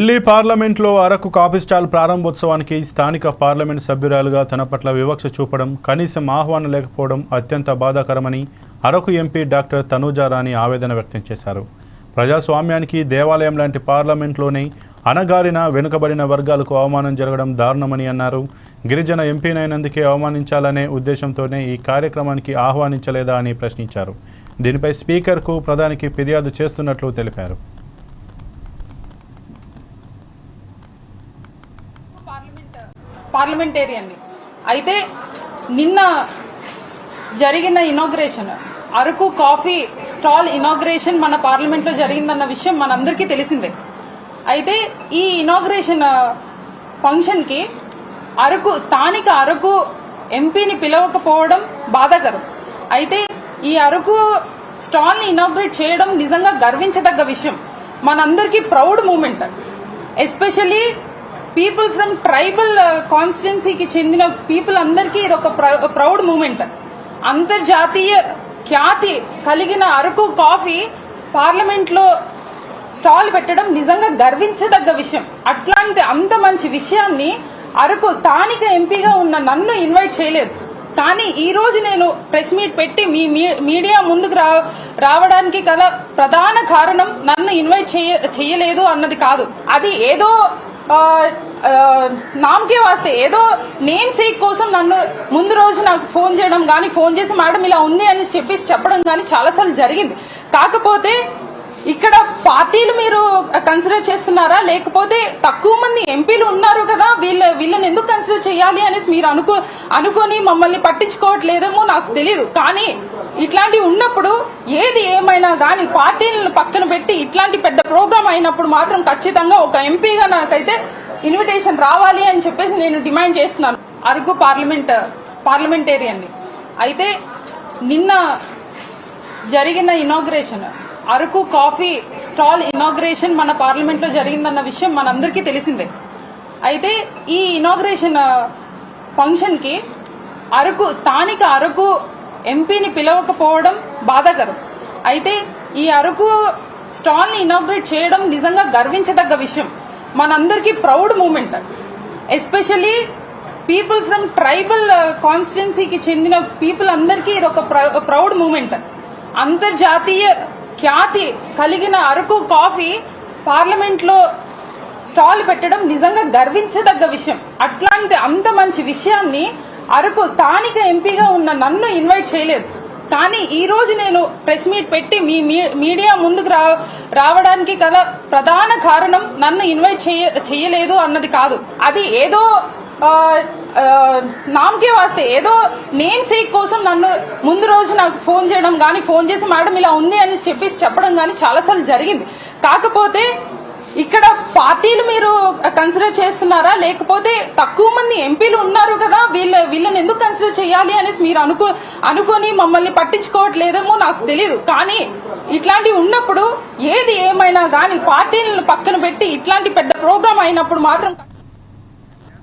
ఢిల్లీ పార్లమెంట్లో Araku coffee stall ప్రారంభోత్సవానికి స్థానిక పార్లమెంట్ సభ్యురాలుగా తన పట్ల వివక్ష చూపడం కనీసం ఆహ్వానం లేకపోవడం అత్యంత బాధాకరమని అరకు ఎంపీ డాక్టర్ తనూజా రాణి ఆవేదన వ్యక్తం చేశారు. ప్రజాస్వామ్యానికి దేవాలయం లాంటి పార్లమెంట్లోనే అనగారిన వెనుకబడిన వర్గాలకు అవమానం జరగడం దారుణమని అన్నారు. గిరిజన ఎంపీనైనందుకే అవమానించాలనే ఉద్దేశంతోనే ఈ కార్యక్రమానికి ఆహ్వానించలేదా అని ప్రశ్నించారు. దీనిపై స్పీకర్కు ప్రధానికి ఫిర్యాదు చేస్తున్నట్లు తెలిపారు. పార్లమెంటేరియన్ని. అయితే నిన్న జరిగిన inauguration Araku coffee stall inauguration మన పార్లమెంట్లో జరిగిందన్న విషయం మనందరికీ తెలిసిందే. అయితే ఈ ఇనాగ్రేషన్ ఫంక్షన్కి అరకు స్థానిక అరకు ఎంపీని పిలవకపోవడం బాధాకరం. అయితే ఈ అరకు స్టాల్ని ఇనాగ్రేట్ చేయడం నిజంగా గర్వించదగ్గ విషయం. మనందరికీ proud moment. Especially people from tribal కాన్స్టిట్యున్సీకి చెందిన పీపుల్ అందరికీ ఇది ఒక ప్రౌడ్ మూమెంట్ uh, అంతర్జాతీయ ఖ్యాతి కలిగిన అరకు కాఫీ పార్లమెంట్లో స్టాల్ పెట్టడం నిజంగా గర్వించదగ్గ విషయం. అట్లాంటి అంత మంచి విషయాన్ని అరకు స్థానిక ఎంపీగా ఉన్న నన్ను ఇన్వైట్ చేయలేదు. కానీ ఈ రోజు నేను ప్రెస్ మీట్ పెట్టి మీ మీ- మీడియా ముందుకు రా రావడానికి గల ప్రధాన కారణం నన్ను ఇన్వైట్ చేయ చేయలేదు అన్నది కాదు. అది ఏదో నామకే వాస్తే ఏదో నేమ్ సేక్ కోసం నన్ను ముందు రోజు నాకు ఫోన్ చేయడం కానీ ఫోన్ చేసి మేడం ఇలా ఉంది అని చెప్పేసి చెప్పడం కానీ చాలాసార్లు జరిగింది. కాకపోతే ఇక్కడ పార్టీలు మీరు కన్సిడర్ చేస్తున్నారా? లేకపోతే తక్కువ మంది ఎంపీలు ఉన్నారు కదా వీళ్ళ వీళ్ళని ఎందుకు కన్సిడర్ చేయాలి అనేసి మీరు అనుకో అనుకొని మమ్మల్ని పట్టించుకోవట్లేదేమో నాకు తెలియదు కానీ ఇట్లాంటివి ఉన్నప్పుడు ఏది ఏమైనా కానీ పార్టీలను పక్కన పెట్టి ఇట్లాంటి పెద్ద ప్రోగ్రామ్ అయినప్పుడు మాత్రం ఖచ్చితంగా ఒక ఎంపీగా నాకైతే ఇన్విటేషన్ రావాలి అని చెప్పేసి నేను డిమాండ్ చేస్తున్నాను. అరకు పార్లమెంట్ పార్లమెంటేరియన్ని. అయితే నిన్న జరిగిన inauguration Araku coffee stall inauguration మన పార్లమెంట్లో జరిగిందన్న విషయం మనందరికీ తెలిసిందే. అయితే ఈ ఇనాగ్రేషన్ ఫంక్షన్కి అరకు స్థానిక అరకు ఎంపీని పిలవకపోవడం బాధాకరం. అయితే ఈ అరకు స్టాల్ని ఇనాగ్రేట్ చేయడం నిజంగా గర్వించదగ్గ విషయం. మనందరికీ proud moment. Especially people from tribal కాన్స్టిట్యున్సీకి చెందిన పీపుల్ అందరికీ ఇది ఒక ప్రౌడ్ మూమెంట్. అంతర్జాతీయ ఖ్యాతి కలిగిన అరకు కాఫీ పార్లమెంట్లో స్టాల్ పెట్టడం నిజంగా గర్వించదగ్గ విషయం. అట్లాంటి అంత మంచి విషయాన్ని అరకు స్థానిక ఎంపీగా ఉన్న నన్ను ఇన్వైట్ చేయలేదు. కానీ ఈ రోజు నేను ప్రెస్ మీట్ పెట్టి మీ మీ- మీడియా ముందుకు రా రావడానికి గల ప్రధాన కారణం నన్ను ఇన్వైట్ చేయ చేయలేదు అన్నది కాదు. అది ఏదో నామకే వాస్తే. ఏదో నేమ్ సేక్ కోసం నన్ను ముందు రోజు నాకు ఫోన్ చేయడం కానీ ఫోన్ చేసి మేడం ఇలా ఉంది అని చెప్పేసి చెప్పడం కానీ చాలాసార్లు జరిగింది. కాకపోతే ఇక్కడ పార్టీలు మీరు కన్సిడర్ చేస్తున్నారా? లేకపోతే తక్కువ మంది ఎంపీలు ఉన్నారు కదా వీళ్ళ వీళ్ళని ఎందుకు కన్సిడర్ చేయాలి అనేసి మీరు అనుకో అనుకొని మమ్మల్ని పట్టించుకోవట్లేదేమో నాకు తెలియదు కానీ ఇట్లాంటివి ఉన్నప్పుడు ఏది ఏమైనా కానీ పార్టీలను పక్కన పెట్టి ఇట్లాంటి పెద్ద ప్రోగ్రామ్ అయినప్పుడు మాత్రం